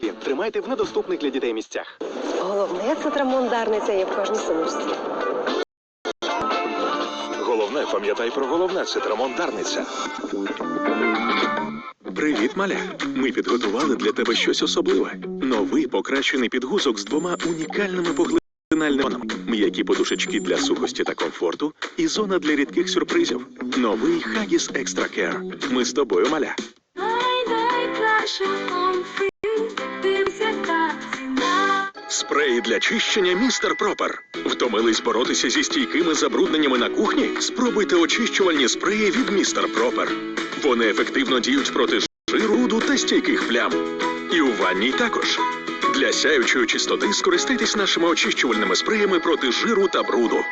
Ті, Тримайте в недоступних для дітей місцях. Головне цитрамон Дарниця є в кожній сумочці. Головне, пам'ятай про головне цитрамон Дарниця. Привіт, маля. Ми підготували для тебе щось особливе. Новий покращений підгузок з двома унікальними поглинальними. М'які подушечки для сухості та комфорту і зона для рідких сюрпризів. Новий Хагіс Екстра Кер. Ми з тобою, маля. Спреї для чищення містер Пропер. Втомились боротися зі стійкими забрудненнями на кухні? Спробуйте очищувальні спреї від містер Пропер. Вони ефективно діють проти жиру, руду та стійких плям. І у ванній також. Для сяючої чистоти скористайтесь нашими очищувальними спреями проти жиру та бруду.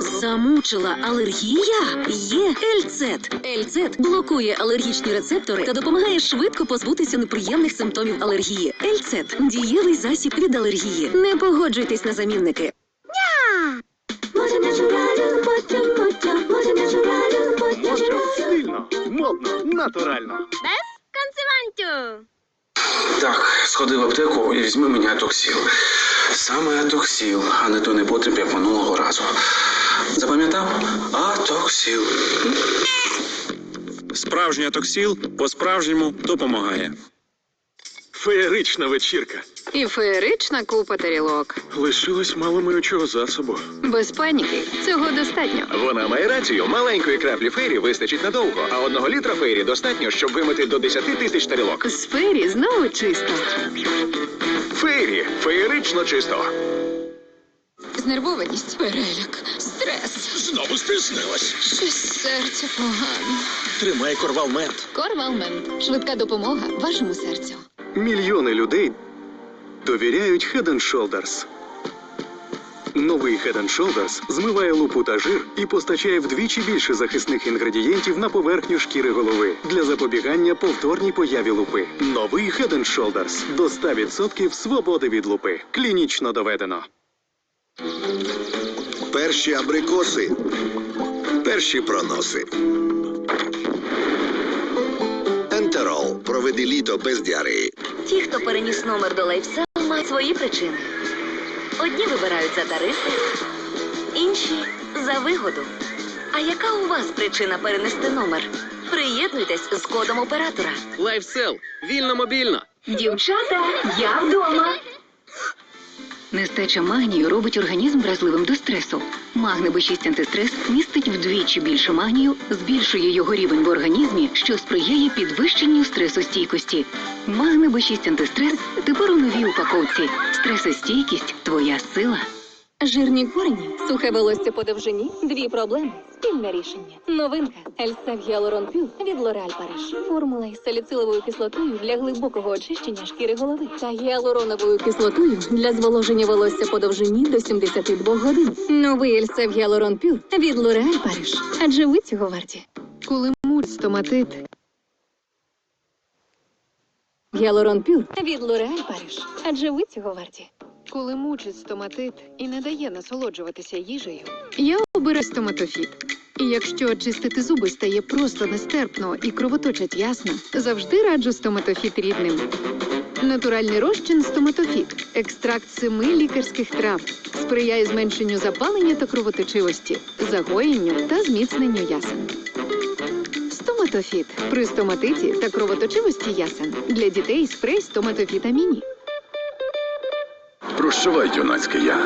Замучила алергія? Є Ельцет. Ельцет блокує алергічні рецептори та допомагає швидко позбутися неприємних симптомів алергії. Ельцет дієвий засіб від алергії. Не погоджуйтесь на замінники. Модно, натурально. Без консерванту. Так, сходи в аптеку і візьми мені атоксіл. Саме атоксіл, а не той непотріб, як минулого разу. Запам'ятав? Атоксіл. Справжній атоксіл по-справжньому допомагає. Феєрична вечірка. І феєрична купа тарілок. Лишилось мало миючого засобу. Без паніки. Цього достатньо. Вона має рацію. Маленької краплі фейрі вистачить надовго, а одного літра фейрі достатньо, щоб вимити до 10 тисяч тарілок. З фері знову чисто. Фейрі феєрично чисто. Знервованість, переляк, стрес. Знову стиснилась. Щось серце погано. Тримай корвалмент. Корвалмент. Швидка допомога вашому серцю. Мільйони людей довіряють Head Shoulders. Новий Head Shoulders змиває лупу та жир і постачає вдвічі більше захисних інгредієнтів на поверхню шкіри голови для запобігання повторній появі лупи. Новий Head Shoulders до 100% свободи від лупи. Клінічно доведено. Перші абрикоси. Перші проноси. Ентерол. Проведи літо без діареї. Ті, хто переніс номер до лайфсел, мають свої причини. Одні вибирають за тарифи, інші за вигоду. А яка у вас причина перенести номер? Приєднуйтесь з кодом оператора. Лайфсел. Вільно мобільно. Дівчата, я вдома. Нестеча магнію робить організм вразливим до стресу. Магне Б6 антистрес містить вдвічі більше магнію, збільшує його рівень в організмі, що сприяє підвищенню стресостійкості. Магнеби Б6 антистрес тепер у новій упаковці. Стресостійкість твоя сила. Жирні корені, сухе волосся по довжині, дві проблеми. Спільне рішення. Новинка Ельсев Гіалурон Пюр від Лореаль Париж. Формула із саліциловою кислотою для глибокого очищення шкіри голови та гіалуроновою кислотою для зволоження волосся по довжині до 72 годин. Новий Ельсев Гіалурон Пюр від Лореаль Париж. Адже ви цього варті. Коли муть стоматит, Гіалурон Пюр від Лореаль Париж. Адже ви цього варті. Коли мучить стоматит і не дає насолоджуватися їжею, я обираю стоматофіт. І якщо очистити зуби стає просто нестерпно і кровоточить ясно, завжди раджу стоматофіт рідним. Натуральний розчин стоматофіт, екстракт семи лікарських трав, сприяє зменшенню запалення та кровоточивості, загоєнню та зміцненню ясен. Стоматофіт при стоматиті та кровоточивості ясен для дітей спрей стоматофіта міні. Прощавай, юнацьке я.